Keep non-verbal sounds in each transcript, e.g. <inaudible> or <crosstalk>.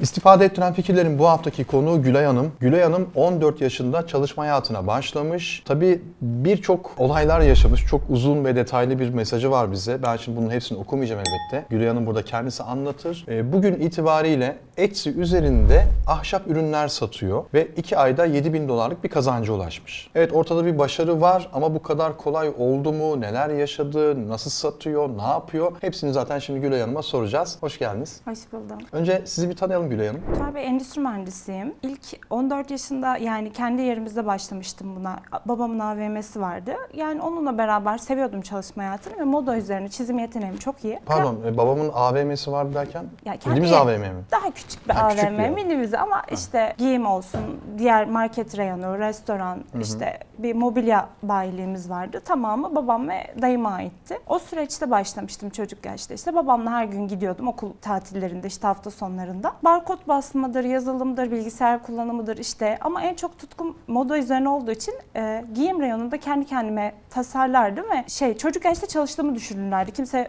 İstifade ettiren fikirlerin bu haftaki konuğu Gülay Hanım. Gülay Hanım 14 yaşında çalışma hayatına başlamış. Tabii birçok olaylar yaşamış. Çok uzun ve detaylı bir mesajı var bize. Ben şimdi bunun hepsini okumayacağım elbette. Gülay Hanım burada kendisi anlatır. Ee, Bugün itibariyle Etsy üzerinde ahşap ürünler satıyor ve 2 ayda 7000 dolarlık bir kazancı ulaşmış. Evet ortada bir başarı var ama bu kadar kolay oldu mu? Neler yaşadı? Nasıl satıyor? Ne yapıyor? Hepsini zaten şimdi Gülay Hanım'a soracağız. Hoş geldiniz. Hoş buldum. Önce sizi bir tanıyalım Gülay Hanım. Tabii endüstri mühendisiyim. İlk 14 yaşında yani kendi yerimizde başlamıştım buna. Babamın AVM'si vardı. Yani onunla beraber seviyordum çalışma hayatını ve moda üzerine çizim yeteneğim çok iyi. Pardon, e, babamın AVM'si vardı derken? Ya kendi- Bildiğimiz AVM mi? Daha küçük bir Ha, küçük AVM, bir yer. minimize ama işte giyim olsun, diğer market reyonu, restoran, işte bir mobilya bayiliğimiz vardı. Tamamı babam ve dayıma aitti. O süreçte başlamıştım çocuk yaşta. İşte babamla her gün gidiyordum okul tatillerinde, işte hafta sonlarında. Barkod basmadır, yazılımdır, bilgisayar kullanımıdır işte. Ama en çok tutkum moda üzerine olduğu için e, giyim reyonunda kendi kendime tasarlardım ve şey çocuk yaşta çalıştığımı düşünürlerdi. Kimse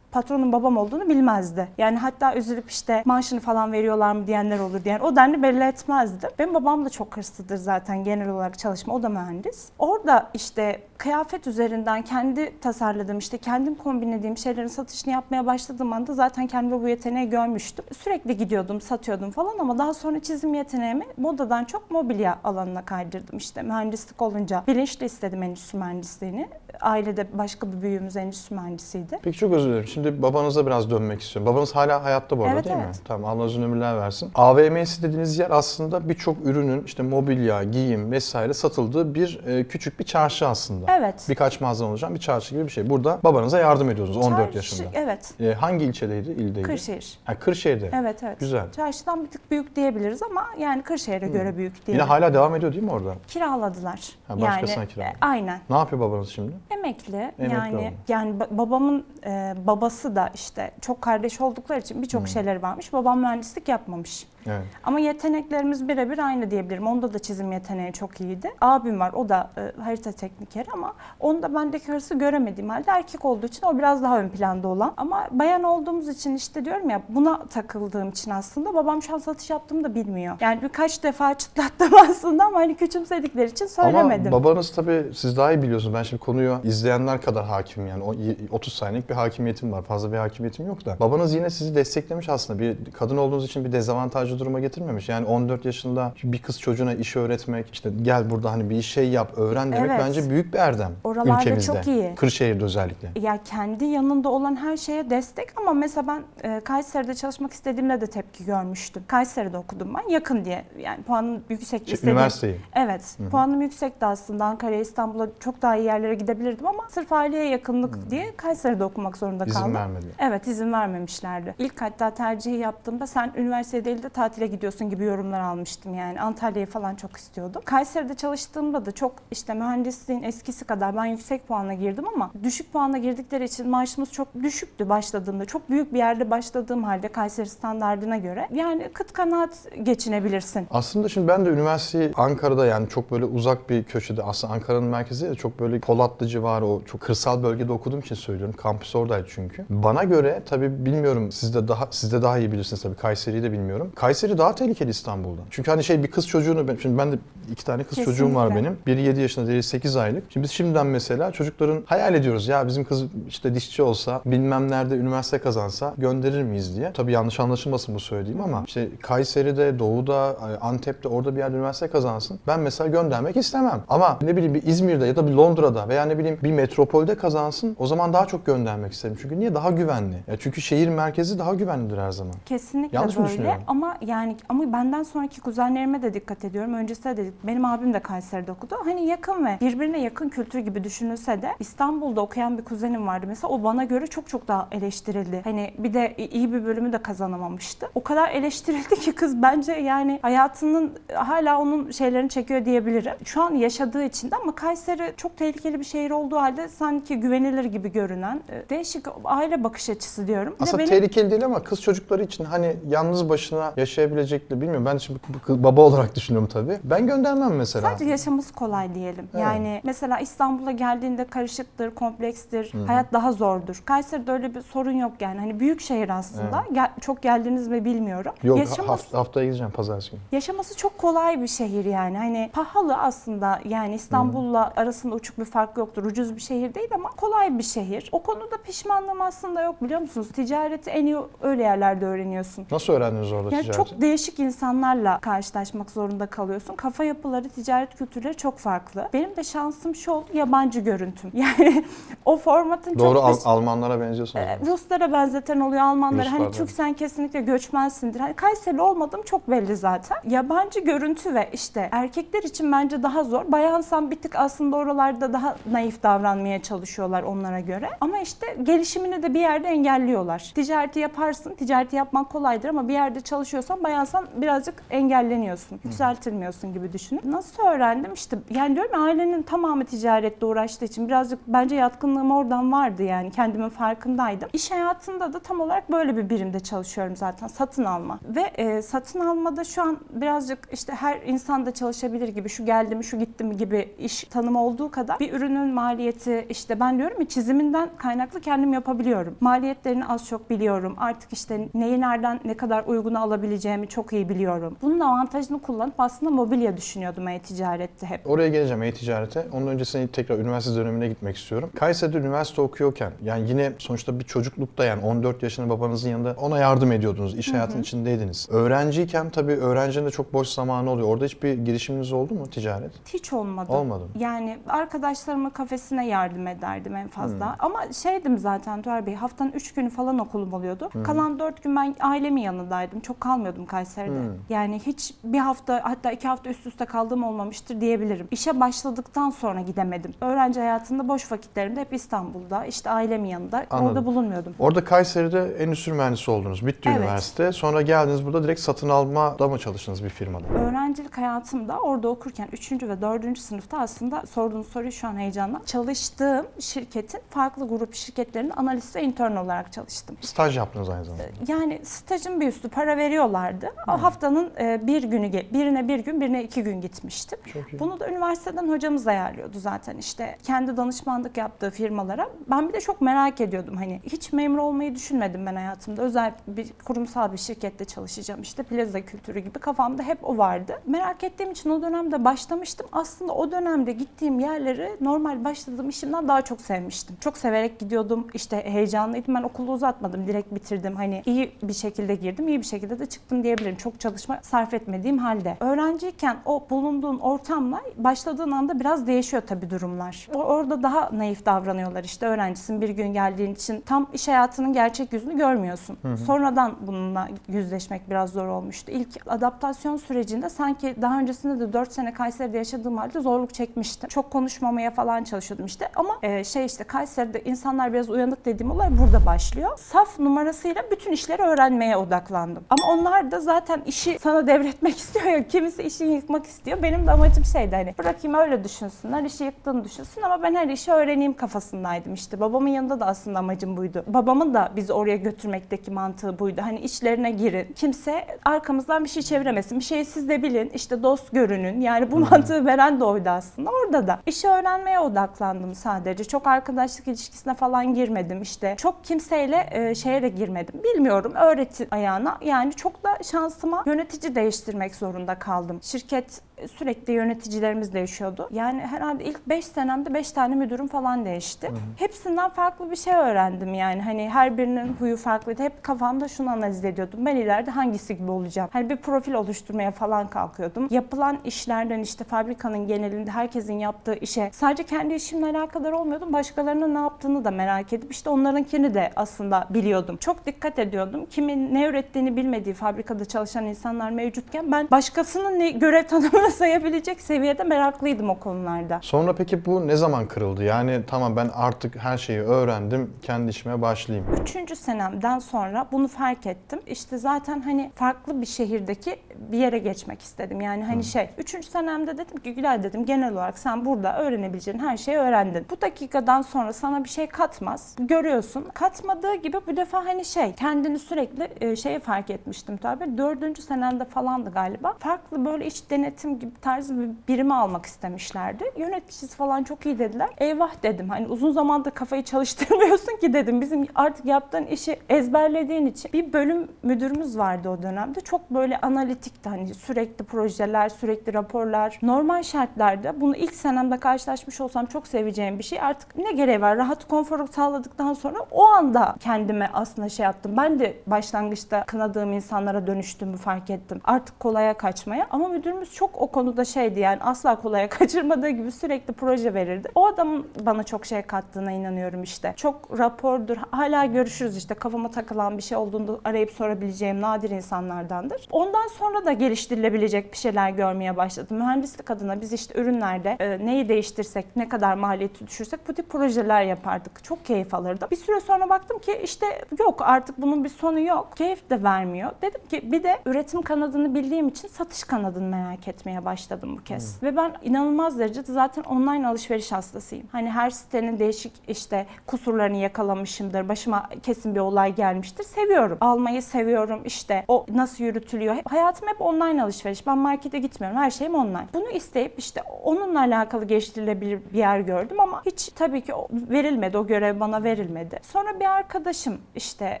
patronun babam olduğunu bilmezdi. Yani hatta üzülüp işte maaşını falan veriyorlar mı diyenler olur diyen o denli belli etmezdi. Benim babam da çok hırslıdır zaten genel olarak çalışma. O da mühendis. Orada işte kıyafet üzerinden kendi tasarladığım işte kendim kombinlediğim şeylerin satışını yapmaya başladığım anda zaten kendime bu yeteneği görmüştüm. Sürekli gidiyordum, satıyordum falan ama daha sonra çizim yeteneğimi modadan çok mobilya alanına kaydırdım. İşte mühendislik olunca bilinçli istedim endüstri mühendisliğini. Ailede başka bir büyüğümüz endüstri mühendisiydi. Peki çok özür dilerim. Şimdi babanıza biraz dönmek istiyorum. Babanız hala hayatta bu arada Evet, değil mi? evet. Tamam Allah uzun ömürler versin. AVM'si dediğiniz yer aslında birçok ürünün işte mobilya, giyim vesaire satıldığı bir e, küçük bir çarşı aslında. Evet. Birkaç mağazadan oluşan bir çarşı gibi bir şey. Burada babanıza yardım ediyorsunuz 14 Çarşı- yaşında. Evet. E, hangi ilçedeydi, ildeydi? Kırşehir. Ha, Kırşehir'de. Evet evet. Güzel. Çarşıdan bir tık büyük diyebiliriz ama yani Kırşehir'e göre büyük Yine diyebiliriz. hala devam ediyor değil mi orada? Kiraladılar. Ha, başkasına yani, kiraladı. e, aynen. Ne yapıyor babanız şimdi? Emekli. Emekli yani oldu. yani ba- babamın e, babası da işte çok kardeş oldukları için birçok Hmm. şeyleri varmış. Babam mühendislik yapmamış. Evet. Ama yeteneklerimiz birebir aynı diyebilirim. Onda da çizim yeteneği çok iyiydi. Abim var o da e, harita teknikeri ama onda bendeki hırsı göremediğim halde erkek olduğu için o biraz daha ön planda olan. Ama bayan olduğumuz için işte diyorum ya buna takıldığım için aslında babam şu an satış yaptığımı da bilmiyor. Yani birkaç defa çıtlattım <laughs> aslında ama hani küçümsedikleri için söylemedim. Ama babanız tabii siz daha iyi biliyorsunuz. Ben şimdi konuyu izleyenler kadar hakim yani. O y- 30 saniyelik bir hakimiyetim var. Fazla bir hakimiyetim yok da. Babanız yine sizi desteklemiş aslında. Bir kadın olduğunuz için bir dezavantajlı duruma getirmemiş. Yani 14 yaşında bir kız çocuğuna iş öğretmek, işte gel burada hani bir şey yap, öğren demek Evet. bence büyük bir erdem Oralarda ülkemizde. çok iyi. Kırşehir'de özellikle. Ya kendi yanında olan her şeye destek ama mesela ben e, Kayseri'de çalışmak istediğimde de tepki görmüştüm. Kayseri'de okudum ben yakın diye yani puanım yüksek Şey, istediğim. üniversiteyi. Evet puanım yüksekti aslında Ankara'ya İstanbul'a çok daha iyi yerlere gidebilirdim ama sırf aileye yakınlık diye Kayseri'de okumak zorunda İzin kaldım. vermedi. Evet izin vermemişlerdi. İlk hatta tercihi yaptığımda sen üniversite değil de tatile gidiyorsun gibi yorumlar almıştım yani. Antalya'yı falan çok istiyordum. Kayseri'de çalıştığımda da çok işte mühendisliğin eskisi kadar ben yüksek puanla girdim ama düşük puanla girdikleri için maaşımız çok düşüktü başladığımda. Çok büyük bir yerde başladığım halde Kayseri standardına göre. Yani kıt kanaat geçinebilirsin. Aslında şimdi ben de üniversiteyi Ankara'da yani çok böyle uzak bir köşede aslında Ankara'nın merkezi de çok böyle Polatlı civarı o çok kırsal bölgede okuduğum için söylüyorum. Kampüs oradaydı çünkü. Bana göre tabii bilmiyorum siz de daha siz de daha iyi bilirsiniz tabii Kayseri'yi de bilmiyorum. Kayseri daha tehlikeli İstanbul'dan. Çünkü hani şey bir kız çocuğunu ben- şimdi ben de iki tane kız çocuğum var Kesinlikle. benim. Biri 7 yaşında, diğeri 8 aylık. Şimdi biz şimdiden mesela çocukların hayal ediyoruz ya bizim kız işte dişçi olsa, bilmem nerede üniversite kazansa gönderir miyiz diye. Tabii yanlış anlaşılmasın bu söylediğim ama işte Kayseri'de, Doğu'da, Antep'te orada bir yerde üniversite kazansın. Ben mesela göndermek istemem. Ama ne bileyim bir İzmir'de ya da bir Londra'da veya ne bileyim bir metropolde kazansın o zaman daha çok göndermek isterim. Çünkü niye? Daha güvenli. Ya çünkü şehir merkezi daha güvenlidir her zaman. Kesinlikle Yanlış mı böyle düşünüyorum? ama yani ama benden sonraki kuzenlerime de dikkat ediyorum. Öncesinde de benim abim de Kayseri'de okudu. Hani yakın ve birbirine yakın kültür gibi düşünülse de İstanbul'da okuyan bir kuzenim vardı mesela o bana göre çok çok daha eleştirildi. Hani bir de iyi bir bölümü de kazanamamıştı. O kadar eleştirildi ki kız bence yani hayatının hala onun şeylerini çekiyor diyebilirim. Şu an yaşadığı için de ama Kayseri çok tehlikeli bir şehir olduğu halde sanki güvenilir gibi görünen e, değişik aile bakış açısı diyorum. Aslında benim- tehlikeli değil ama kız çocukları için hani yalnız başına yaşayabilecekleri bilmiyorum. Ben şimdi baba olarak düşünüyorum tabii. Ben göndermem mesela. Sadece yaşaması kolay diyelim. Evet. Yani mesela İstanbul'a geldiğinde karışıktır, komplekstir, hayat daha zordur. Kayseri'de öyle bir sorun yok yani. Hani büyük şehir aslında. Gel- çok geldiniz mi bilmiyorum. Yok Yaşaması- haft- haftaya gideceğim pazartesi günü. Yaşaması çok kolay bir şehir yani. Hani pahalı aslında yani İstanbul'la arasında uçuk bir fark yoktur. Ucuz bir şehir değil ama kolay bir şehir. O konuda pişmanlığım aslında yok biliyor musunuz? Ticareti en iyi öyle yerlerde öğreniyorsun. Nasıl öğrendiniz orada ticareti? Çok değişik insanlarla karşılaşmak zorunda kalıyorsun. Kafa yapıları, ticaret kültürleri çok farklı. Benim de şansım şu oldu yabancı görüntüm. <laughs> Yani o formatın Doğru çok Al- dış- Almanlara benziyorsunuz. ee, Ruslara benzeten oluyor Almanlara. Hani Ruslar, Türk sen kesinlikle göçmensindir. Hani Kayseri olmadığım çok belli zaten. Yabancı görüntü ve işte erkekler için bence daha zor. Bayansan bir tık aslında oralarda daha naif davranmaya çalışıyorlar onlara göre. Ama işte gelişimini de bir yerde engelliyorlar. Ticareti yaparsın. Ticareti yapmak kolaydır ama bir yerde çalışıyorsan bayansan birazcık engelleniyorsun. Yükseltilmiyorsun gibi düşünün. Nasıl öğrendim? İşte yani diyorum ya, ailenin tamamı ticaretle uğraştığı için birazcık bence yatkınlığım oradan vardı yani. Kendimin farkındaydım. İş hayatında da tam olarak böyle bir birimde çalışıyorum zaten. Satın alma. Ve e, satın almada şu an birazcık işte her insan da çalışabilir gibi şu geldi mi şu gitti mi gibi iş tanımı olduğu kadar bir ürünün maliyeti işte ben diyorum ya çiziminden kaynaklı kendim yapabiliyorum. Maliyetlerini az çok biliyorum. Artık işte neyi nereden ne kadar uyguna alabileceğimi çok iyi biliyorum. Bunun avantajını kullanıp aslında mobilya düşünüyordum e-ticarette hep. Oraya geleceğim e-ticarete. Onun öncesinde tekrar üniversite dönemine gitmek istiyorum. Kayseri'de üniversite okuyorken yani yine sonuçta bir çocuklukta yani 14 yaşında babanızın yanında ona yardım ediyordunuz. İş hayatının içindeydiniz. Öğrenciyken tabii öğrencinin de çok boş zamanı oluyor. Orada hiçbir girişiminiz oldu mu ticaret? Hiç olmadı. Olmadı mı? Yani arkadaşlarıma kafesine yardım ederdim en fazla. Ama şeydim zaten Tuğer Bey haftanın 3 günü falan okulum oluyordu. Kalan 4 gün ben ailemin yanındaydım. Çok kalmıyordum Kayseri'de. Yani hiç bir hafta hatta iki hafta üst üste kaldığım olmamıştır diyebilirim. İşe başladıktan sonra gidemedim. Öğrenci hayatında boş vakitlerimde hep İstanbul'da işte ailemin yanında Anladım. orada bulunmuyordum. Orada Kayseri'de endüstri mühendisi oldunuz. Bitti Evet. üniversite. Sonra geldiniz burada direkt satın almada mı çalıştınız bir firmada? Öğrencilik hayatımda orada okurken 3. ve 4. sınıfta aslında sorduğunuz soruyu şu an heyecanla. Çalıştığım şirketin farklı grup şirketlerinin analist ve intern olarak çalıştım. Staj yaptınız aynı zamanda. Yani stajın bir üstü para veriyorlardı. O haftanın e, bir günü, birine bir gün, birine iki gün gitmiştim. Çok iyi. Bunu da üniversiteden hocamız ayarlıyordu zaten işte kendi danışmanlık yaptığı firmalara. Ben bir de çok merak ediyordum hani hiç memur olmayı düşünmedim ben hayatımda. Özel bir kurumsal bir şirkette çalışacağım işte plaza kültürü gibi kafamda hep o vardı. Merak ettiğim için o dönemde başlamıştım. Aslında o dönemde gittiğim yerleri normal başladığım işimden daha çok sevmiştim. Çok severek gidiyordum. İşte heyecanlıydım. Ben okulu uzatmadım. Direkt bitirdim. Hani iyi bir şekilde girdim. iyi bir şekilde de çıktım diyebilirim. Çok çalışma sarf etmediğim halde. Öğrenciyken o bulunduğun ortamla başladığın anda biraz değişiyor tabii durumlar. O- Orada daha naif davranıyorlar. İşte öğrencisin bir gün geldiğin için tam iş hayatının gerçek yüzünü görmüyorsun. Sonradan bununla yüzleşmek biraz zor olmuştu. İlk adaptasyon sürecinde sanki daha öncesinde de 4 sene Kayseri'de yaşadığım halde zorluk çekmiştim. Çok konuşmamaya falan çalışıyordum işte. Ama e, şey işte Kayseri'de insanlar biraz uyanık dediğim olay burada başlıyor. Saf numarasıyla bütün işleri öğrenmeye odaklandım. Ama onlar da zaten işi sana devretmek <laughs> istiyor ya. Kimisi işini yıkmak istiyor. Benim de amacım şeydi hani bırakayım öyle düşünsünler. işi yıktığını düşünsün ama ben her işi öğreneyim kafasındaydım işte. Babamın yanında da aslında amacım buydu. Babamın da bizi oraya götürmekteki mantığı buydu. Hani işlerine girin. Kimse arkamızdan bir şey çeviremesin. Bir şeyi siz de bilin. işte dost görünün. Yani bu mantığı veren de oydu aslında. Orada da işi öğrenmeye odaklandım sadece. Çok arkadaşlık ilişkisine falan girmedim. İşte çok kimseyle e, şeye de girmedim. Bilmiyorum öğreti ayağına. Yani çok da şansıma yönetici değiştirmek zorunda kaldım. Şirket sürekli yöneticilerimiz değişiyordu. Yani herhalde ilk 5 senemde 5 tane müdürüm falan değişti. Hepsinden farklı bir şey öğrendim yani. Hani her birinin huyu farklıydı. Hep kafamda şunu analiz ediyordum. Ben ileride hangisi gibi olacağım? Hani bir profil oluşturmaya falan kalkıyordum. Yapılan işlerden işte fabrikanın genelinde herkesin yaptığı işe sadece kendi işimle alakadar olmuyordum. Başkalarının ne yaptığını da merak edip işte onlarınkini de aslında biliyordum. Çok dikkat ediyordum. Kimin ne ürettiğini bilmediği fabrikada çalışan insanlar mevcutken ben başkasının ne görev tanımını sayabilecek seviyede meraklıydım o konularda. Sonra peki bu ne zaman kırıldı? Yani tamam ben artık her şeyi öğrendim, kendi işime başlayayım. Üçüncü senemden sonra bunu fark ettim. İşte zaten hani farklı bir şehirdeki bir yere geçmek istedim. Yani hani şey, üçüncü senemde dedim ki Gülay dedim genel olarak sen burada öğrenebileceğin her şeyi öğrendin. Bu dakikadan sonra sana bir şey katmaz. Görüyorsun. Katmadığı gibi bu defa hani şey, kendini sürekli e, şeye fark etmiştim tabii. Dördüncü senemde falandı galiba. Farklı böyle iç denetim gibi tarzı bir birimi almak istemişlerdi. Yöneticisi falan çok iyi dediler. Eyvah dedim. Hani uzun zamandır kafayı çalıştırmıyorsun ki dedim. Bizim artık yaptığın işi ezberlediğin için. Bir bölüm müdürümüz vardı o dönemde. Çok böyle analitikti. Hani sürekli projeler, sürekli raporlar. Normal şartlarda bunu ilk senemde karşılaşmış olsam çok seveceğim bir şey. Artık ne gereği var? Rahat konforu sağladıktan sonra o anda kendime aslında şey yaptım. Ben de başlangıçta kınadığım insanlara dönüştüğümü fark ettim. Artık kolaya kaçmaya. Ama müdürümüz çok o konuda şeydi yani asla kolaya <laughs> kaçırmadığı gibi sürekli proje verirdi. O adamın bana çok şey kattığına inanıyorum işte. Çok rapordur. Hala görüşürüz işte kafama takılan bir şey olduğunda arayıp sorabileceğim nadir insanlardandır. Ondan sonra da geliştirilebilecek bir şeyler görmeye başladım. Mühendislik adına biz işte ürünlerde e, neyi değiştirsek, ne kadar maliyeti düşürsek bu tip projeler yapardık. Çok keyif alırdım. Bir süre sonra baktım ki işte yok artık bunun bir sonu yok. Keyif de vermiyor. Dedim ki bir de üretim kanadını bildiğim için satış kanadını merak etmeye başladım bu kez. Ve ben inanılmaz derecede zaten online alışveriş hastasıyım. Hani her sitenin değişik işte kusurlarını yakalamışımdır. Başıma kesin bir olay gelmiştir. Seviyorum. Almayı seviyorum. İşte o nasıl yürütülüyor. Hayatım hep online alışveriş. Ben markete gitmiyorum. Her şeyim online. Bunu isteyip işte onunla alakalı geliştirilebilir bir yer gördüm ama hiç tabii ki verilmedi. O görev bana verilmedi. Sonra bir arkadaşım işte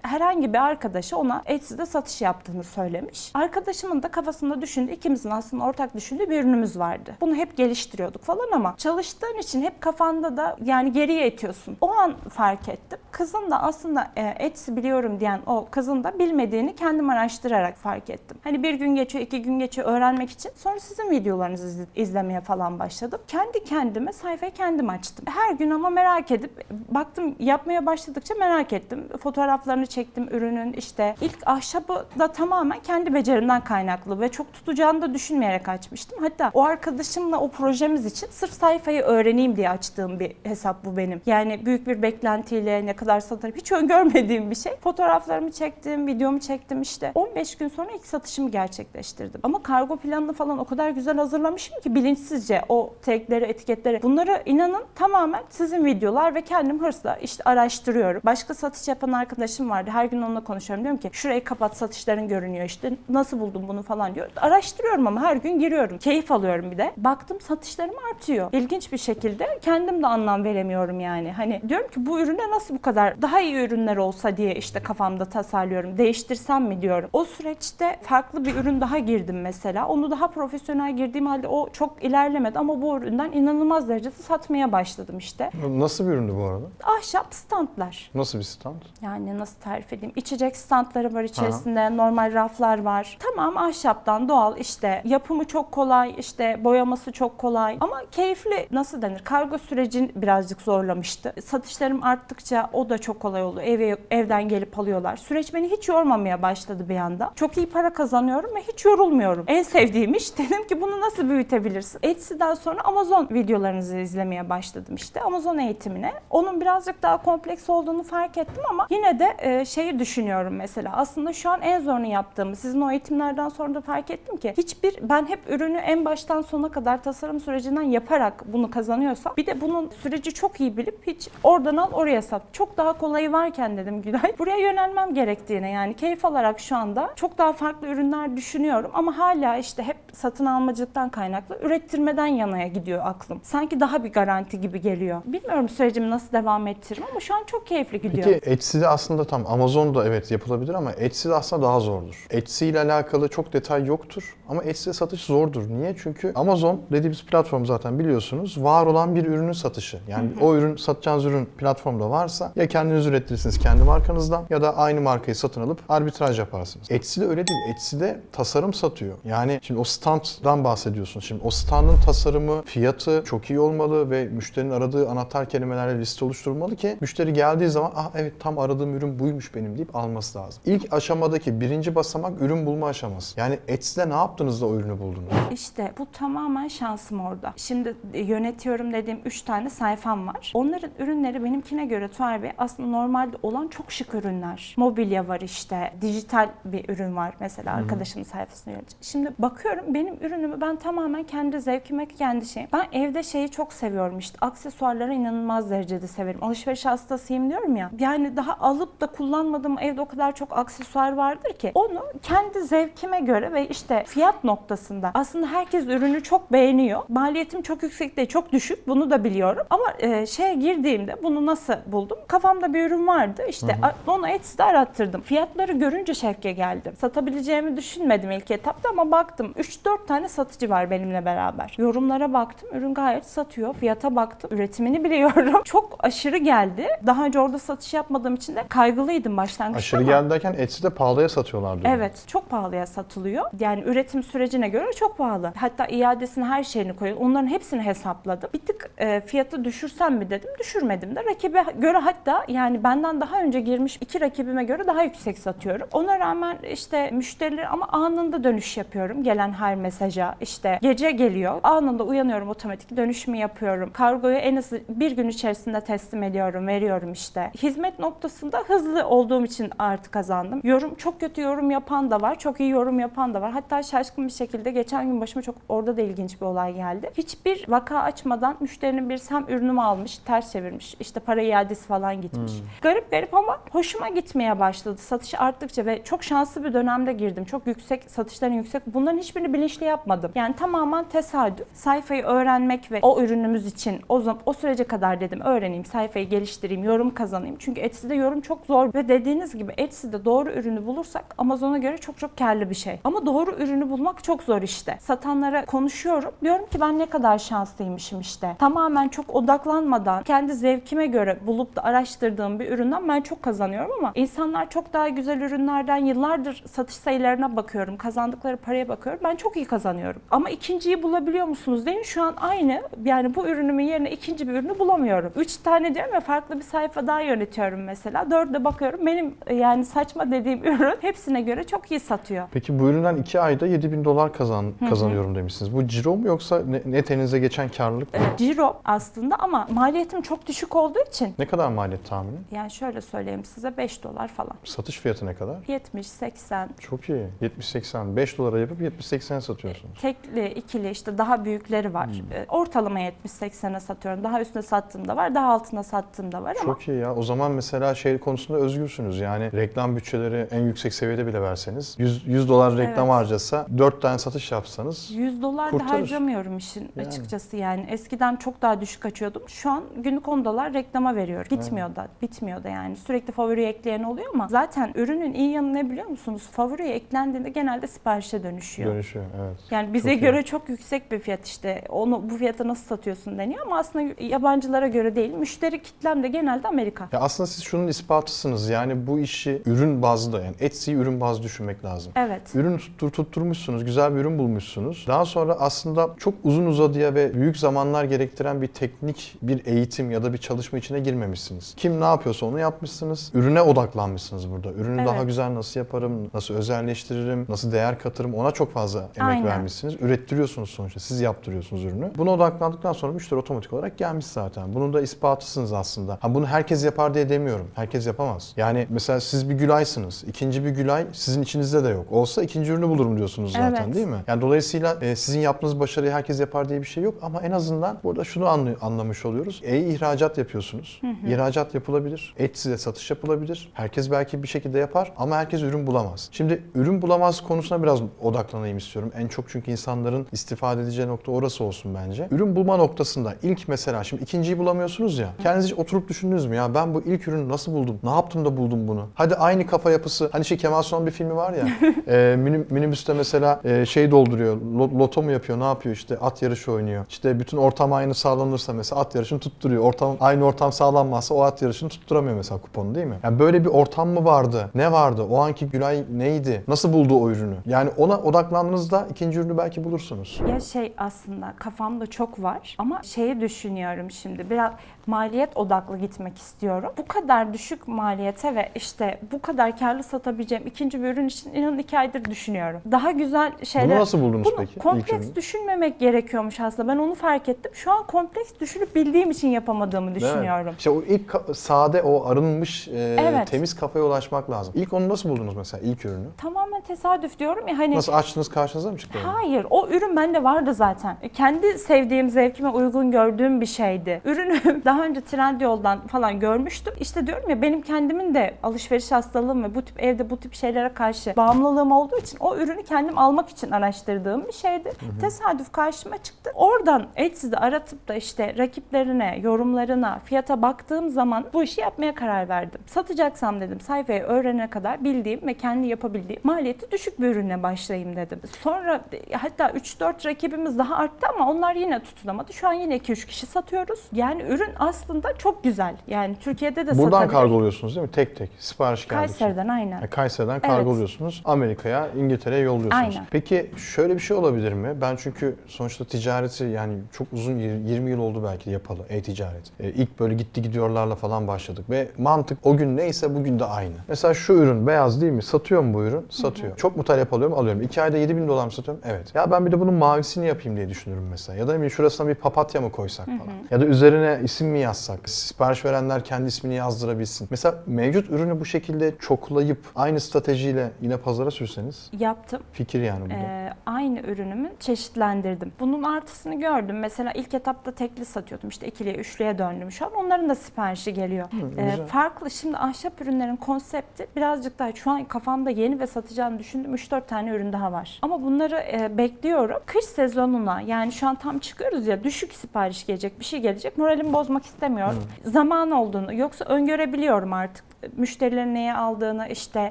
herhangi bir arkadaşı ona Etsy'de satış yaptığını söylemiş. Arkadaşımın da kafasında düşündüğü ikimizin aslında ortak düşündüğü bir ürünümüz vardı. Bunu hep geliştiriyorduk falan ama çalıştığın için hep kafanda da yani geriye itiyorsun. O an fark ettim. Kızın da aslında e, Etsy biliyorum diyen o kızın da bilmediğini kendim araştırarak fark ettim. Hani bir gün geçiyor, iki gün geçiyor öğrenmek için. Sonra sizin videolarınızı iz- izlemeye falan başladım. Kendi kendime sayfayı kendim açtım. Her gün ama merak edip baktım yapmaya başladıkça merak ettim. Fotoğraflarını çektim ürünün işte. ilk ahşabı da tamamen kendi becerimden kaynaklı ve çok tutacağını da düşünmeyerek açmıştım. Hatta o arkadaşımla o projemiz için sırf sayfayı öğreneyim diye açtığım bir hesap bu benim. Yani büyük bir beklentiyle ne kadar satarım hiç öngörmediğim bir şey. Fotoğraflarımı çektim, videomu çektim işte. 15 gün sonra ilk satışımı gerçekleştirdim. Ama kargo planını falan o kadar güzel hazırlamışım ki bilinçsizce o tagleri, etiketleri. Bunları inanın tamamen sizin videolar ve kendim hırsla işte araştırıyorum. Başka satış yapan arkadaşım vardı. Her gün onunla konuşuyorum. Diyorum ki şurayı kapat satışların görünüyor işte. Nasıl buldun bunu falan diyor. Araştırıyorum ama her gün giriyorum. Keyif alıyorum bir de. Baktım satışlarım artıyor. İlginç bir şekilde kendim de anlam veremiyorum yani. Hani diyorum ki bu ürüne nasıl bu kadar daha iyi ürünler olsa diye işte kafamda tasarlıyorum. Değiştirsem mi diyorum. O süreçte farklı bir ürün daha girdim mesela. Onu daha profesyonel girdiğim halde o çok ilerlemedi ama bu üründen inanılmaz derecede satmaya başladım işte. Nasıl bir üründü bu arada? Ahşap standlar. Nasıl bir stand? Yani nasıl tarif edeyim? İçecek standları var içerisinde, normal raflar var. Tamam ahşaptan doğal işte yapımı çok kolay, işte boyaması çok kolay ama keyifli nasıl denir? Kargo sürecini birazcık zorlamıştı. Satışlarım arttıkça o da çok kolay oldu. Eve, evden gelip alıyorlar. Süreç beni hiç yormamaya başladı bir anda. Çok iyi para kazanıyorum ve hiç yorulmuyorum. En sevdiğim iş <laughs> dedim ki bunu nasıl büyütebilirsin? Etsy'den sonra Amazon videolarınızı izlemeye başladım işte. Amazon eğitimine. Onun birazcık daha kompleks olduğunu fark ettim ama yine de e, şeyi düşünüyorum mesela. Aslında şu an en zorunu yaptığımı sizin o eğitimlerden sonra da fark ettim ki hiçbir ben hep ürünü en baştan sona kadar tasarım sürecinden yaparak bunu kazanıyorsam bir de bunun süreci çok iyi bilip hiç oradan al oraya sat. Çok daha kolayı varken dedim Gülay. <laughs> Buraya yönelmem gerektiğine yani keyif alarak şu anda çok daha farklı ürünler düşünüyorum ama hala işte hep satın almacılıktan kaynaklı ürettirmeden yanaya gidiyor aklım. Sanki daha bir garanti gibi geliyor. Bilmiyorum sürecimi nasıl devam ettiririm ama şu an çok keyifli gidiyor. Peki Etsy'de aslında tam Amazon'da evet yapılabilir ama Etsy'de aslında daha zordur. Etsy ile alakalı çok detay yoktur ama Etsy'de satış zordur. Niye? Çünkü Amazon dediğimiz platform zaten biliyorsunuz var olan bir ürünün satışı. Yani o ürün satacağınız ürün platformda varsa ya Ya kendiniz üretirirsiniz kendi markanızdan ya da aynı markayı satın alıp arbitraj yaparsınız. Etsy'de öyle değil. Etsy'de tasarım satıyor. Yani şimdi o standdan bahsediyorsun. Şimdi o standın tasarımı, fiyatı çok iyi olmalı ve müşterinin aradığı anahtar kelimelerle liste oluşturulmalı ki müşteri geldiği zaman ah evet tam aradığım ürün buymuş benim deyip alması lazım. İlk aşamadaki birinci basamak ürün bulma aşaması. Yani Etsy'de ne yaptınız da o ürünü buldunuz? İşte bu tamamen şansım orada. Şimdi e, yönetiyorum dediğim 3 tane sayfam var. Onların ürünleri benimkine göre Tuğer Bey aslında normalde olan çok şık ürünler. Mobilya var işte, dijital bir ürün var mesela arkadaşımın sayfasını yönetiyor. Şimdi bakıyorum benim ürünümü ben tamamen kendi zevkime, kendi şeyim. Ben evde şeyi çok seviyorum işte aksesuarları inanılmaz derecede severim. Alışveriş hastasıyım diyorum ya. Yani daha alıp da kullanmadığım evde o kadar çok aksesuar vardır ki onu kendi zevkime göre ve işte fiyat noktasında aslında herkes ürünü çok beğeniyor. Maliyetim çok yüksek değil, çok düşük. Bunu da biliyorum. Ama e, şeye girdiğimde bunu nasıl buldum? Kafamda bir ürün vardı. İşte a- onu Etsy'de arattırdım. Fiyatları görünce şevke geldim. Satabileceğimi düşünmedim ilk etapta ama baktım 3-4 tane satıcı var benimle beraber. Yorumlara baktım. Ürün gayet satıyor. Fiyata baktım. Üretimini biliyorum. <laughs> çok aşırı geldi. Daha önce orada satış yapmadığım için de kaygılıydım başlangıçta Aşırı ama- geldi derken Etsy'de pahalıya satıyorlardı. Evet, çok pahalıya satılıyor. Yani üretim sürecine göre çok pahalı. Hatta iadesini her şeyini koyuyor. Onların hepsini hesapladım. Bir tık e, fiyatı düşürsem mi dedim. Düşürmedim de. Rakibe göre hatta yani benden daha önce girmiş iki rakibime göre daha yüksek satıyorum. Ona rağmen işte müşteriler ama anında dönüş yapıyorum. Gelen her mesaja işte gece geliyor. Anında uyanıyorum otomatik dönüşümü yapıyorum. Kargoyu en az bir gün içerisinde teslim ediyorum, veriyorum işte. Hizmet noktasında hızlı olduğum için artı kazandım. Yorum çok kötü yorum yapan da var, çok iyi yorum yapan da var. Hatta şaşkın bir şekilde geçen gün başıma çok orada da ilginç bir olay geldi. Hiçbir vaka açmadan müşterinin bir hem ürünümü almış, ters çevirmiş. İşte para iadesi falan gitmiş. Garip garip ama hoşuma gitmeye başladı. Satış arttıkça ve çok şanslı bir dönemde girdim. Çok yüksek, satışların yüksek. Bunların hiçbirini bilinçli yapmadım. Yani tamamen tesadüf. Sayfayı öğrenmek ve o ürünümüz için o zaman o sürece kadar dedim öğreneyim, sayfayı geliştireyim, yorum kazanayım. Çünkü Etsy'de yorum çok zor ve dediğiniz gibi Etsy'de doğru ürünü bulursak Amazon'a göre çok çok karlı bir şey. Ama doğru ürünü bulmak çok zor işte. Satanlara konuşuyorum. Diyorum ki ben ne kadar şanslıymışım işte. Tamamen çok odaklanmadan kendi zevkime göre bulup da araştırdığım bir üründen ben çok kazanıyorum ama insanlar çok daha güzel ürünlerden yıllardır satış sayılarına bakıyorum. Kazandıkları paraya bakıyorum. Ben çok iyi kazanıyorum. Ama ikinciyi bulabiliyor musunuz deyin. Şu an aynı. Yani bu ürünümün yerine ikinci bir ürünü bulamıyorum. Üç tane diyorum ya farklı bir sayfa daha yönetiyorum mesela. Dörde bakıyorum. Benim yani saçma dediğim <laughs> ürün hepsine göre çok iyi satıyor. Peki bu üründen 2 ayda 7000 dolar kazan, kazanıyorum demişsiniz. Bu ciro mu yoksa ne- net elinize geçen karlılık mı? Ee, Ciro aslında ama maliyetim çok düşük olduğu için Ne kadar maliyet tahmini? yani şöyle söyleyeyim size 5 dolar falan. Satış fiyatı ne kadar? 70, 80, Çok iyi. 70-80. 5 dolara yapıp 70-80'e satıyorsunuz. tekli, ikili işte daha büyükleri var. Ee, Ortalama 70-80'e satıyorum. Daha üstüne sattığım da var, daha altına sattığım da var ama Çok iyi ya. O zaman mesela şey konusunda özgürsünüz. Yani reklam bütçeleri en yüksek seviyede bile verseniz 100, 100 dolar reklam Evet. harcasa 4 tane satış yapsanız 100 dolar da Kurtarır. harcamıyorum işin Yani. açıkçası yani. Eskiden çok daha düşük açıyordum. Şu an günlük 10 dolar reklama veriyorum. Gitmiyor da, bitmiyor da yani. Sürekli favori ekleyen oluyor ama zaten ürünün iyi yanı ne biliyor musunuz? Favoriye eklendiğinde genelde siparişe dönüşüyor. dönüşüyor. Evet. Yani bize Çok iyi. göre çok yüksek bir fiyat işte. Onu bu fiyata nasıl satıyorsun deniyor ama aslında yabancılara göre değil. Müşteri kitlem de genelde Amerika. Ya aslında siz şunun ispatısınız. Yani bu işi ürün bazlı yani Etsy'yi ürün bazlı düşünmek lazım. Evet. Ürün tuttur, tutturmuşsunuz, güzel bir ürün bulmuşsunuz. Daha sonra aslında çok uzun uzadıya ve büyük zamanlar gerektiren bir teknik, bir eğitim ya da bir çalışma içine girmemişsiniz. Kim ne yapıyorsa onu yapmışsınız. Ürüne odaklanmışsınız burada. Ürünü Evet. daha güzel nasıl yaparım, nasıl özelleştiririm, nasıl değer katırım ona çok fazla emek Aynen. vermişsiniz. Ürettiriyorsunuz sonuçta. Siz yaptırıyorsunuz ürünü. Buna odaklandıktan sonra müşteri otomatik olarak gelmiş zaten. Bunun da ispatısınız aslında. Ha bunu herkes yapar diye demiyorum. Herkes yapamaz. Yani mesela siz bir Gülay'sınız. İkinci bir Gülay sizin içinizde de yok. Olsa ikinci ürünü bulurum diyorsunuz zaten Evet. değil mi? Yani dolayısıyla e, sizin yaptığınız başarıyı herkes yapar diye bir şey yok ama en azından burada şunu anlamış oluyoruz. İyi ihracat yapıyorsunuz. İhracat yapılabilir. Etsy'de satış yapılabilir. Herkes belki bir şekilde yapar ama herkes ürün bulamaz. Şimdi ürün bulamaz konusuna biraz odaklanayım istiyorum. En çok çünkü insanların istifade edeceği nokta orası olsun bence. Ürün bulma noktasında ilk mesela şimdi ikinciyi bulamıyorsunuz ya. Kendiniz hiç oturup düşündünüz mü ya ben bu ilk ürünü nasıl buldum? Ne yaptım da buldum bunu? Hadi aynı kafa yapısı. Hani şey Kemal Sunal bir filmi var ya. <laughs> e, minibüste mesela e, şey dolduruyor. lo- loto mu yapıyor? Ne yapıyor işte? At yarışı oynuyor. İşte bütün ortam aynı sağlanırsa mesela at yarışını tutturuyor. Ortam aynı ortam sağlanmazsa o at yarışını tutturamıyor mesela kuponu değil mi? Yani böyle bir ortam mı vardı? Ne vardı? O anki Gülay neydi? Nasıl buldu o ürünü? Yani ona odaklandığınızda ikinci ürünü belki bulursunuz. Ya şey aslında kafamda çok var ama şeyi düşünüyorum şimdi biraz maliyet odaklı gitmek istiyorum. Bu kadar düşük maliyete ve işte bu kadar karlı satabileceğim ikinci bir ürün için inanın iki aydır düşünüyorum. Daha güzel şeyler... Bunu nasıl buldunuz Bunu peki? Kompleks düşünmemek gerekiyormuş aslında. Ben onu fark ettim. Şu an kompleks düşünüp bildiğim için yapamadığımı düşünüyorum. İşte o ilk sade, o arınmış, e, Evet. temiz kafaya ulaşmak lazım. İlk onu nasıl buldunuz mesela ilk ürünü? Tamamen tesadüf diyorum ya hani Nasıl açtınız karşınıza mı çıktı? Hayır, o ürün bende vardı zaten. Kendi sevdiğim, zevkime uygun gördüğüm bir şeydi. Ürünü <laughs> daha önce Trendyol'dan falan görmüştüm. İşte diyorum ya benim kendimin de alışveriş hastalığım ve bu tip evde bu tip şeylere karşı bağımlılığım olduğu için o ürünü kendim almak için araştırdığım bir şeydi. Tesadüf karşıma çıktı. Oradan Etsy'de aratıp da işte rakiplerine, yorumlarına, fiyata baktığım zaman bu işi yapmaya karar verdim. Satacaksam dedim sayfayı öğrenene kadar bildiğim ve kendi yapabildiğim maliyeti düşük bir ürüne başlayayım dedim. Sonra hatta 3-4 rakibimiz daha arttı ama onlar yine tutunamadı. Şu an yine 2-3 kişi satıyoruz. Yani ürün aslında çok güzel. Yani Türkiye'de de Buradan kargoluyorsunuz değil mi? Tek tek. Sipariş geldi. Kayseri'den aynen. Yani Kayseri'den kargoluyorsunuz. Amerika'ya, İngiltere'ye yolluyorsunuz. Aynen. Peki şöyle bir şey olabilir mi? Ben çünkü sonuçta ticareti yani çok uzun 20 yıl oldu belki yapalı e-ticaret. E, ilk böyle gitti gidiyorlarla falan başladık ve mantık o gün neyse bugün de aynı. Mesela şu ürün beyaz değil mi? Satıyor mu bu ürün? Satıyor. Çok mu talep alıyorum? Alıyorum. 2 ayda 7 bin dolar mı satıyorum? Evet. Ya ben bir de bunun mavisini yapayım diye düşünürüm mesela. Ya da şurasına bir papatya mı koysak falan. Ya da üzerine isim mi yazsak? Sipariş verenler kendi ismini yazdırabilsin. Mesela mevcut ürünü bu şekilde çoklayıp aynı stratejiyle yine pazara sürseniz Yaptım. fikir yani bu da. Ee, aynı ürünümü çeşitlendirdim. Bunun artısını gördüm. Mesela ilk etapta tekli satıyordum. İşte ikiliye, üçlüye döndüm. Şu an onların da siparişi geliyor. Ee, güzel. farklı. Şimdi ahşap ürünlerin konsepti birazcık daha şu an kafamda yeni ve satacağını düşündüğüm 3-4 tane ürün daha var. Ama bunları e, bekliyorum. Kış sezonuna yani şu an tam çıkıyoruz ya düşük sipariş gelecek, bir şey gelecek. Moralimi bozmak istemiyorum. Zaman olduğunu yoksa öngörebiliyorum artık müşterilerin neye aldığını işte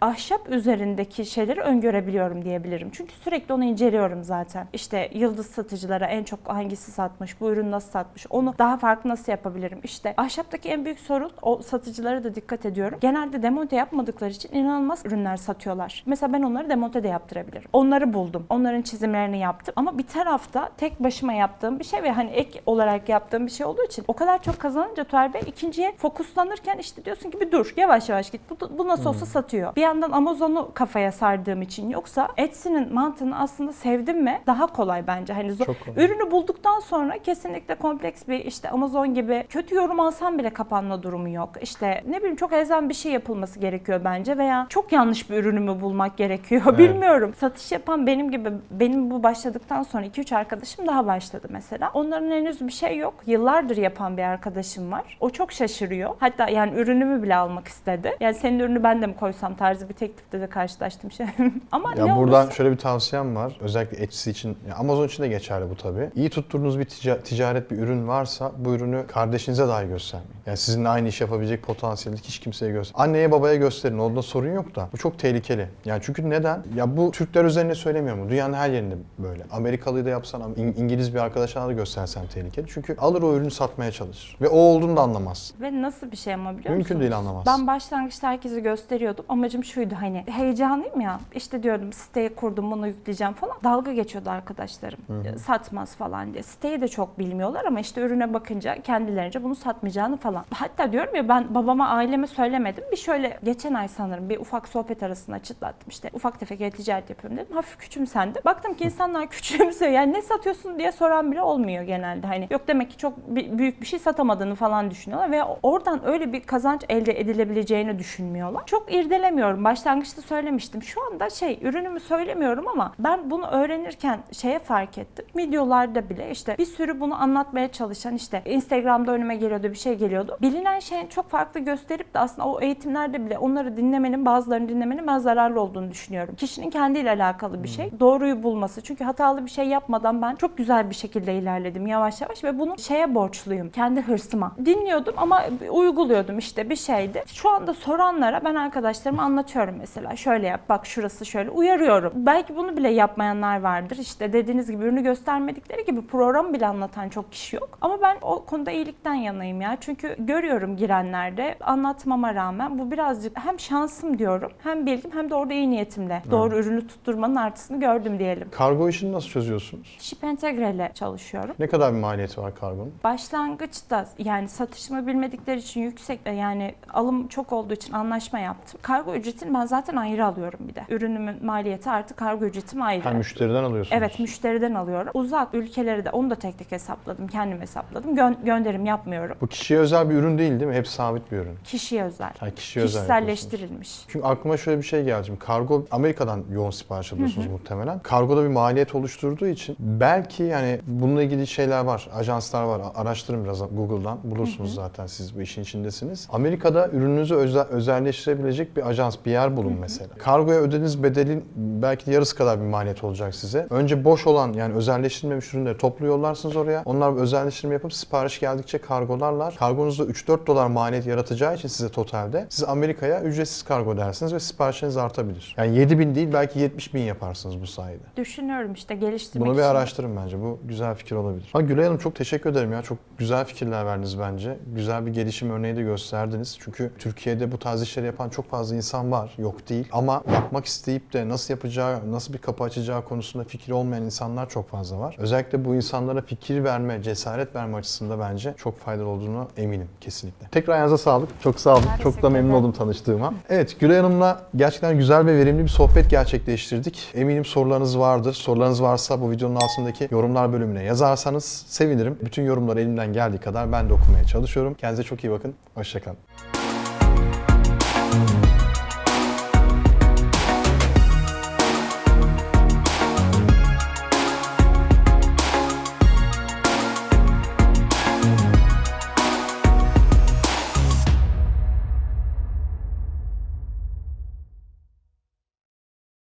ahşap üzerindeki şeyleri öngörebiliyorum diyebilirim. Çünkü sürekli onu inceliyorum zaten. İşte yıldız satıcılara en çok hangisi satmış, bu ürün nasıl satmış, onu daha farklı nasıl yapabilirim? İşte ahşaptaki en büyük sorun o satıcılara da dikkat ediyorum. Genelde demonte yapmadıkları için inanılmaz ürünler satıyorlar. Mesela ben onları demonte de yaptırabilirim. Onları buldum. Onların çizimlerini yaptım. Ama bir tarafta tek başıma yaptığım bir şey ve hani ek olarak yaptığım bir şey olduğu için o kadar çok kazanınca Tuğer Bey ikinciye fokuslanırken işte diyorsun ki bir dur yavaş yavaş git. Bu, bu nasıl olsa satıyor. Bir yandan Amazon'u kafaya sardığım için yoksa Etsy'nin mantığını aslında sevdim mi daha kolay bence. Hani zor- ürünü bulduktan sonra kesinlikle kompleks bir işte Amazon gibi kötü yorum alsam bile kapanma durumu yok. İşte ne bileyim çok elzem bir şey yapılması gerekiyor bence veya çok yanlış bir ürünümü bulmak gerekiyor. <laughs> Evet. Bilmiyorum. Satış yapan benim gibi benim bu başladıktan sonra 2-3 arkadaşım daha başladı mesela. Onların henüz bir şey yok. Yıllardır yapan bir arkadaşım var. O çok şaşırıyor. Hatta yani ürünümü bile almak istedi. Yani senin ürünü ben de mi koysam tarzı bir teklifte de karşılaştım <laughs> şey. Ama Ya ne buradan olursa şöyle bir tavsiyem var. Özellikle Etsy için, ya Amazon için de geçerli bu tabii. İyi tutturduğunuz bir tica- ticaret bir ürün varsa bu ürünü kardeşinize dahi göstermeyin. Yani sizinle aynı iş yapabilecek potansiyeli hiç kimseye göster. Anneye babaya gösterin. Onda sorun yok da. Bu çok tehlikeli. Yani çünkü neden? Ya bu Türkler üzerine söylemiyorum. Dünyanın her yerinde böyle. Amerikalıyı da yapsan, İng- İngiliz bir arkadaşına da göstersen tehlikeli. Çünkü alır o ürünü satmaya çalışır. Ve o olduğunu da anlamaz. Ve nasıl bir şey ama biliyor Mümkün musunuz? değil anlamaz. Ben başlangıçta herkese gösteriyordum. Amacım şuydu hani heyecanlıyım ya. İşte diyordum siteyi kurdum bunu yükleyeceğim falan. Dalga geçiyordu arkadaşlarım. Satmaz falan diye. Siteyi de çok bilmiyorlar ama işte ürüne bakınca kendilerince bunu satmayacağını falan. Hatta diyorum ya ben babama aileme söylemedim. Bir şöyle geçen ay sanırım bir ufak sohbet arasında çıtlattım. İşte ufak tefek e-ticaret yapıyorum dedim. Hafif küçümsendi. Baktım ki insanlar <laughs> küçümsüyor. Yani ne satıyorsun diye soran bile olmuyor genelde. Hani yok demek ki çok büyük bir şey satamadığını falan düşünüyorlar ve oradan öyle bir kazanç elde edilebileceğini düşünmüyorlar. Çok irdelemiyorum. Başlangıçta söylemiştim. Şu anda şey ürünümü söylemiyorum ama ben bunu öğrenirken şeye fark ettim. Videolarda bile işte bir sürü bunu anlatmaya çalışan işte Instagram'da önüme geliyordu bir şey geliyordu. Bilinen şeyin çok farklı gösterip de aslında o eğitimlerde bile onları dinlemenin bazılarını dinlemenin ben zararlı olduğunu düşünüyorum. Kişinin kendiyle alakalı bir şey. Doğruyu bulması. Çünkü hatalı bir şey yapmadan ben çok güzel bir şekilde ilerledim yavaş yavaş ve bunu şeye borçluyum. Kendi hırsıma. Dinliyordum ama uyguluyordum işte bir şeydi. Şu anda soranlara ben arkadaşlarıma anlatıyorum mesela. Şöyle yap bak şurası şöyle uyarıyorum. Belki bunu bile yapmayanlar vardır. İşte dediğiniz gibi ürünü göstermedikleri gibi programı bile anlatan çok kişi yok. Ama ben o konuda iyilikten yanayım ya. Çünkü görüyorum girenlerde anlatmama rağmen bu birazcık hem şansım diyorum hem bilgim hem de orada iyi niyetimle doğru ürünü tutturmanın artısını gördüm diyelim. Kargo işini nasıl çözüyorsunuz? Ship Entegre ile çalışıyorum. Ne kadar bir maliyeti var kargonun? Başlangıçta yani satışımı bilmedikleri için yüksek yani alım çok olduğu için anlaşma yaptım. Kargo ücretini ben zaten ayrı alıyorum bir de. Ürünümün maliyeti artı kargo ücretim ayrı. Ha müşteriden alıyorsunuz. Evet müşteriden alıyorum. Uzak ülkeleri de onu da tek tek hesapladım. Kendim hesapladım. Gö- gönderim yapmıyorum. Bu kişiye özel bir ürün değil değil mi? Hep sabit bir ürün. Kişiye özel. Ha, kişiye özel. Kişiselleştirilmiş. Çünkü aklıma şöyle bir şey geldi. Şimdi kargo Amerika'dan yoğun sipariş alıyorsunuz muhtemelen. Kargoda bir maliyet oluşturduğu için belki yani bununla ilgili şeyler var. Ajanslar var. Araştırın biraz Google'dan. Bulursunuz zaten siz bu işin içindesiniz. Amerika'da ürününüzü özel, özelleştirebilecek bir ajans, bir yer bulun mesela. Kargoya ödediğiniz bedelin belki de yarısı kadar bir maliyet olacak size. Önce boş olan yani özelleştirilmemiş ürünleri toplu yollarsınız oraya. Onlar özelleştirme yapıp sipariş geldikçe kargolarlar. Kargonuzda 3-4 dolar maliyet yaratacağı için size totalde siz Amerika'ya ücretsiz kargo dersiniz ve siparişiniz artabilir. Yani 7 bin değil belki 70 bin yaparsınız bu sayede. Düşünüyorum işte geliştirmek Bunu bir için. araştırın bence. Bu güzel fikir olabilir. Ha Gülay Hanım çok teşekkür ederim ya. Çok güzel fikirler verdiniz bence. Güzel bir gelişim örneği de gösterdiniz. Çünkü Türkiye'de bu tarz işleri yapan çok fazla insan var. Yok değil. Ama yapmak isteyip de nasıl yapacağı, nasıl bir kapı açacağı konusunda fikri olmayan insanlar çok fazla var. Özellikle bu insanlara fikir verme, cesaret verme açısında bence çok faydalı olduğunu eminim kesinlikle. Tekrar ayağınıza sağlık. Çok sağ olun. Çok da memnun oldum tanıştığıma. Evet Gülay Hanım'la gerçekten güzel ve verimli bir sohbet gerçekleştirdik. Eminim sorularınız vardır. Sorularınız varsa bu videonun altındaki yorumlar bölümüne yazarsanız sevinirim. Bütün yorumları elimden geldiği kadar ben de okumaya çalışıyorum. Kendinize çok iyi bakın. Hoşçakalın.